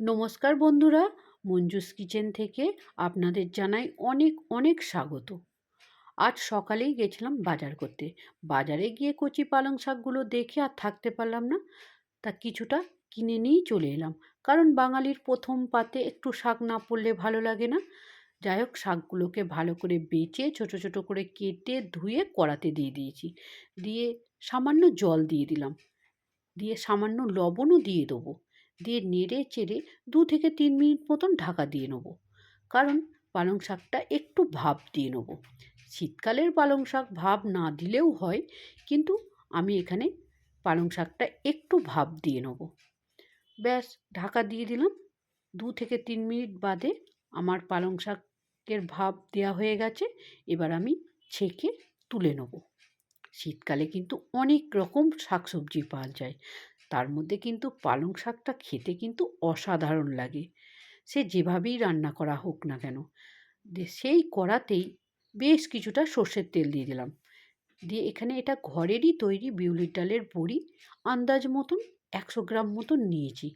নমস্কার বন্ধুরা, মঞ্জুস কিচেন থেকে আপনাদের জানাই অনেক অনেক স্বাগত। আজ সকালেই গেছিলাম বাজার করতে। বাজারে গিয়ে কচি পালং শাকগুলো দেখে আর থাকতে পারলাম না, তা কিছুটা কিনে নিয়েই চলে এলাম। কারণ বাঙালির প্রথম পাতে একটু শাক না পড়লে ভালো লাগে না। যাই হোক, শাকগুলোকে ভালো করে বেচে, ছোট ছোট করে কেটে, ধুয়ে কড়াতে দিয়ে দিয়েছি। দিয়ে সামান্য জল দিয়ে দিলাম। দিয়ে সামান্য লবণও দিয়ে দেবো। দিয়ে নেড়ে চেড়ে দু থেকে তিন মিনিট মতন ঢাকা দিয়ে নেব। কারণ পালং শাকটা একটু ভাপ দিয়ে নেব। শীতকালের পালং শাক ভাপ না দিলেও হয়, কিন্তু আমি এখানে পালং শাকটা একটু ভাপ দিয়ে নেব। ব্যাস, ঢাকা দিয়ে দিলাম। দু থেকে তিন মিনিট বাদে আমার পালং শাকের ভাপ দেওয়া হয়ে গেছে। এবার আমি ছেঁকে তুলে নেব। শীতকালে কিন্তু অনেক রকম শাকসবজি পাওয়া যায়। তার মধ্যে কিন্তু পালং শাকটা খেতে কিন্তু অসাধারণ লাগে। সে যেভাবেই রান্না করা হোক না কেন সেই কড়াতেই বেশ কিছুটা সর্ষের তেল দিয়ে দিলাম। দিয়ে এখানে এটা ঘরেরই তৈরি বিউলির ডালের বড়ি আন্দাজ মতন একশো গ্রাম মতন নিয়েছি,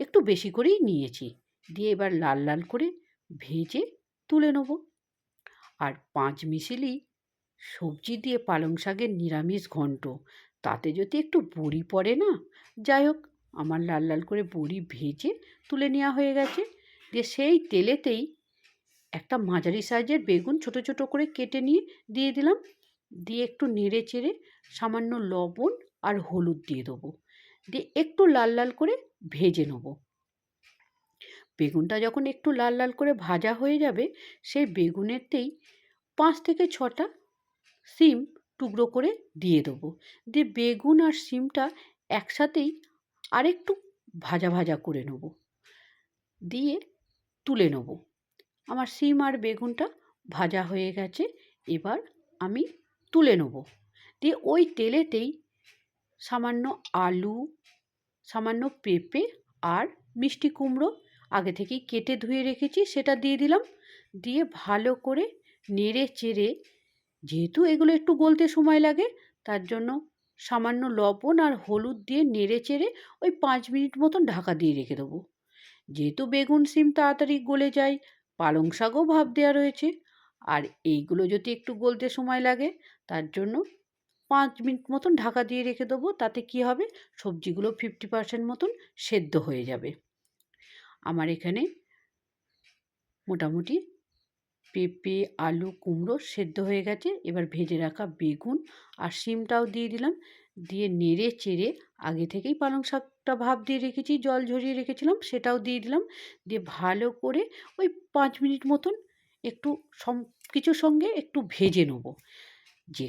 একটু বেশি করেই নিয়েছি। দিয়ে এবার লাল লাল করে ভেজে তুলে নেব। আর পাঁচ মিশিলি সবজি দিয়ে পালং শাকের নিরামিষ ঘন্ট তাতে যদি একটু বড়ি পড়ে না, যাই হোক, আমার লাল লাল করে বড়ি ভেজে তুলে নেওয়া হয়ে গেছে। দিয়ে সেই তেলেতেই একটা মাঝারি সাইজের বেগুন ছোট ছোট করে কেটে নিয়ে দিয়ে দিলাম। দিয়ে একটু নেড়ে চেড়ে সামান্য লবণ আর হলুদ দিয়ে দেবো। দিয়ে একটু লাল লাল করে ভেজে নেব। বেগুনটা যখন একটু লাল লাল করে ভাজা হয়ে যাবে, সেই বেগুনেরতেই পাঁচ থেকে ছটা সিম টুকরো করে দিয়ে দেবো। দিয়ে বেগুন আর সিমটা একসাথেই আরেকটু ভাজা ভাজা করে নেব। দিয়ে তুলে নেব। আমার সিম আর বেগুনটা ভাজা হয়ে গেছে, এবার আমি তুলে নেব। দিয়ে ওই তেলেতেই সামান্য আলু, সামান্য পেঁপে আর মিষ্টি কুমড়ো আগে থেকেই কেটে ধুয়ে রেখেছি, সেটা দিয়ে দিলাম। দিয়ে ভালো করে নেড়ে চেড়ে যেহেতু এগুলো একটু গলতে সময় লাগে, তার জন্য সামান্য লবণ আর হলুদ দিয়ে নেড়ে চেড়ে ওই পাঁচ মিনিট মতন ঢাকা দিয়ে রেখে দেবো। যেহেতু বেগুন সিম তাড়াতাড়ি গলে যায়, পালং শাকও ভাব দেওয়া রয়েছে। আর এইগুলো যদি একটু গলতে সময় লাগে, তার জন্য পাঁচ মিনিট মতন ঢাকা দিয়ে রেখে দেবো, তাতে কি হবে? সবজিগুলো ফিফটি পার্সেন্ট মতন সেদ্ধ হয়ে যাবে। আমার এখানে মোটামুটি পেঁপে, আলু, কুমড়ো সেদ্ধ হয়ে গেছে। এবার ভেজে রাখা বেগুন আর শিমটাও দিয়ে দিলাম। দিয়ে নেড়ে চেড়ে আগে থেকেই পালং শাকটা ভাপ দিয়ে রেখেছি, জল ঝরিয়ে রেখেছিলাম, সেটাও দিয়ে দিলাম। দিয়ে ভালো করে ওই পাঁচ মিনিট মতন একটু সম কিছুর সঙ্গে একটু ভেজে নেব। যে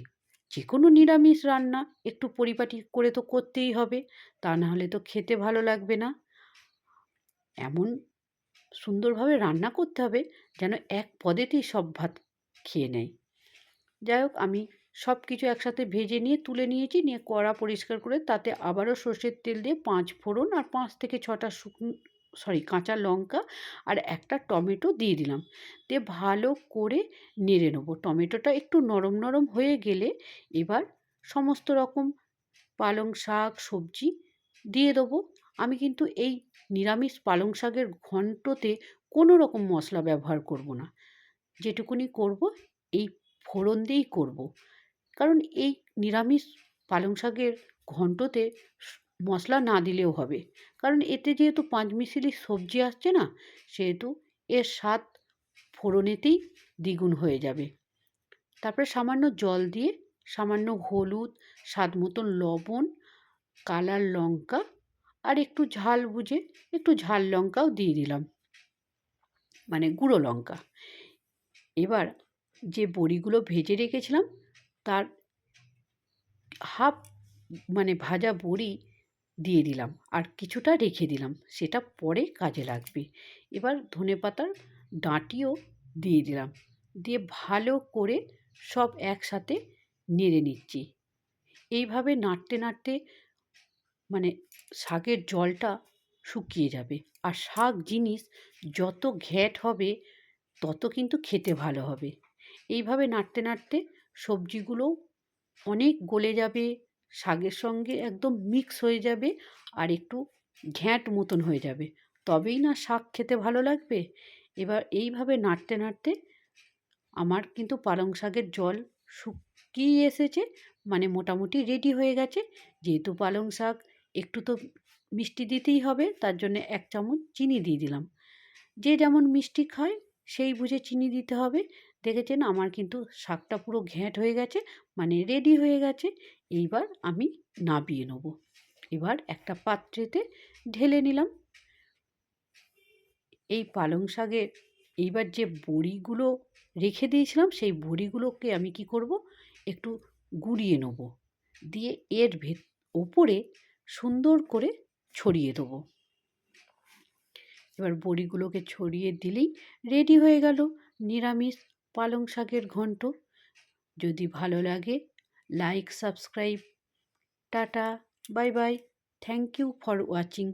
যে কোনো নিরামিষ রান্না, একটু পরিপাটি করে তো করতেই হবে, তা না হলে তো খেতে ভালো লাগবে না। এমন সুন্দরভাবে রান্না করতে হবে যেন এক পদেতেই সব ভাত খেয়ে নেয়। যাই হোক, আমি সব কিছু একসাথে ভেজে নিয়ে, তুলে নিয়েছি, নিয়ে কড়া পরিষ্কার করে তাতে আবারও সর্ষের তেল দিয়ে পাঁচ ফোড়ন আর পাঁচ থেকে ছটা শুকনো সরি কাঁচা লঙ্কা আর একটা টমেটো দিয়ে দিলাম। দিয়ে ভালো করে নেড়ে নেব। টমেটোটা একটু নরম নরম হয়ে গেলে এবার সমস্ত রকম পালং শাক, সবজি দিয়ে দেবো। আমি কিন্তু এই নিরামিষ পালং শাকের ঘন্টতে কোনো রকম মশলা ব্যবহার করব না। যেটুকুনি করব, এই ফোড়ন দিয়েই করব। কারণ এই নিরামিষ পালং শাকের ঘন্টতে মশলা না দিলেও হবে। কারণ এতে যেহেতু পাঁচমিশালি সবজি আসছে না, সেহেতু এর স্বাদ ফোড়নেতেই দ্বিগুণ হয়ে যাবে। তারপরে সামান্য জল দিয়ে সামান্য হলুদ, স্বাদ মতন লবণ, কালার লঙ্কা আর একটু ঝাল বুঝে একটু ঝাল লঙ্কাও দিয়ে দিলাম। মানে গুঁড়ো লঙ্কা। এবার যে বড়িগুলো ভেজে রেখেছিলাম, তার হাফ মানে ভাজা বড়ি দিয়ে দিলাম আর কিছুটা রেখে দিলাম, সেটা পরে কাজে লাগবে। এবার ধনে পাতার ডাঁটিও দিয়ে দিলাম। দিয়ে ভালো করে সব একসাথে নেড়ে নিচ্ছি। এইভাবে নাড়তে নাড়তে মানে শাকের জলটা শুকিয়ে যাবে। আর শাক জিনিস যত ঘ্যাঁট হবে, তত কিন্তু খেতে ভালো হবে। এইভাবে নাড়তে নাড়তে সবজিগুলো অনেক গলে যাবে, শাকের সঙ্গে একদম মিক্স হয়ে যাবে আর একটু ঘ্যাঁট মতন হয়ে যাবে। তবেই না শাক খেতে ভালো লাগবে। এবার এইভাবে নাড়তে নাড়তে আমার কিন্তু পালং শাকের জল শুকিয়ে এসেছে মানে মোটামুটি রেডি হয়ে গেছে। যেহেতু পালং শাক একটু তো মিষ্টি দিতেই হবে, তার জন্য এক চামচ চিনি দিয়ে দিলাম। যে যেমন মিষ্টি খায়, সেই বুঝে চিনি দিতে হবে। দেখেছেন আমার কিন্তু শাকটা পুরো ঘ্যাঁট হয়ে গেছে মানে রেডি হয়ে গেছে। এইবার আমি নাবিয়ে নেব। এবার একটা পাত্রেতে ঢেলে নিলাম। এই পালং শাকের এইবার যে বড়িগুলো রেখে দিয়েছিলাম, সেই বড়িগুলোকে আমি কি করব? একটু গুঁড়িয়ে নেব। দিয়ে এর ভেত, ওপরে সুন্দর করে ছড়িয়ে দেবো। এবার বড়িগুলোকে ছড়িয়ে দিলেই রেডি হয়ে গেল নিরামিষ পালং শাকের ঘন্ট। যদি ভালো লাগে, like, subscribe. Tata, bye bye. Thank you for watching.